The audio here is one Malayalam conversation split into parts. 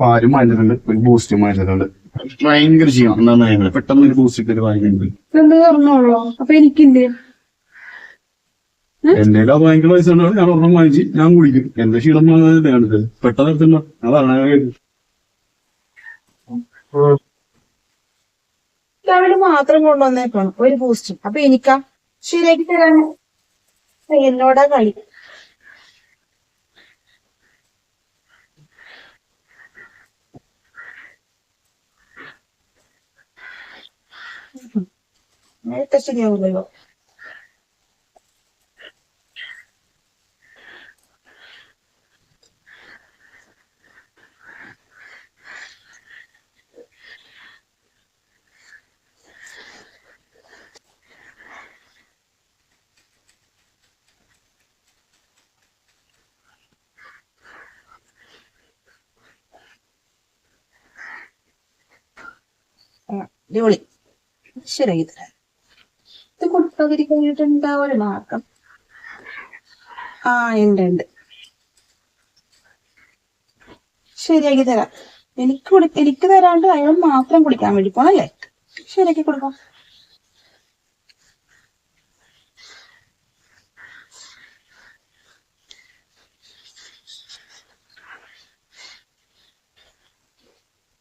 പാൽ മാറ്റുന്നുണ്ട് ഒരു ബൂസ്റ്റ് മാറ്റുന്നുണ്ട് ഭയങ്കര ചെയ്യണം എന്നാണ് പെട്ടെന്ന് ഒരു ബൂസ്റ്റ് ഇട്ട് വാങ്ങിക്കുന്നുണ്ട് എന്താ പറഞ്ഞോളൂ? അപ്പൊ എനിക്കില്ലേ? എന്റെ അത് ഭയങ്കര പൈസ ഉണ്ടാവും ഞാൻ ഒരെണ്ണം വാങ്ങിച്ച് ഞാൻ കുടിക്കും. എന്റെ ക്ഷീണം കാണിച്ചത് പെട്ടെന്ന് എടുത്തില്ല അതാണ് രാവിലെ മാത്രം കൊണ്ടുവന്നേക്കണം. ഒരു ബൂസ്റ്റും അപ്പൊ എനിക്കാ. ശരിയാക്കി തരാന് എന്നോടാ കളി. നേരത്തെ ശരിയാവില്ലല്ലോ ആ, അടിപൊളി ശരിയാക്കി തരാം ഇത് കുട്ടതിരി ഒരു മാർഗം? ആ ഉണ്ട് ഉണ്ട്. ശരിയാക്കി തരാം. എനിക്ക് കുടി എനിക്ക് തരാണ്ട് അയാൾ മാത്രം കുടിക്കാൻ വേണ്ടി പോണല്ലേ? ശരിയാക്കി കൊടുക്കാം.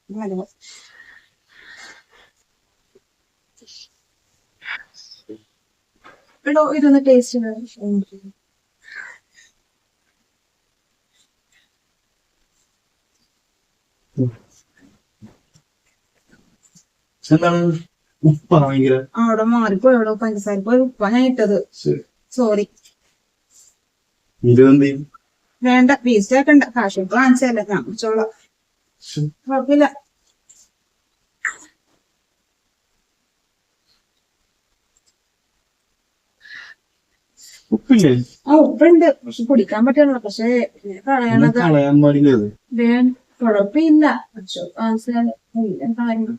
മതി. എടോ ഇതൊന്ന് ടേസ്റ്റ് എന്താണ്? ഉപ്പ ഭയങ്കര. അവിടെ മാറിപ്പോയോടോ പഞ്ചസാര പോയി ഉപ്പാ ഞാൻ ഇട്ടത്. സോറി ചെയ്യും? വേണ്ട വേസ്റ്റ് ആക്കണ്ട. കാശ് കാണിച്ചല്ല ഞാൻ കുടിച്ചോളാം. കുഴപ്പമില്ല. ആ ഉപ്പുണ്ട്. പക്ഷെ കുടിക്കാൻ പറ്റുള്ളൂ പക്ഷെ കളയണത് കളയാൻ പാടില്ല അത് വേണ്ട കുഴപ്പമില്ല. പക്ഷെ കളയുന്നു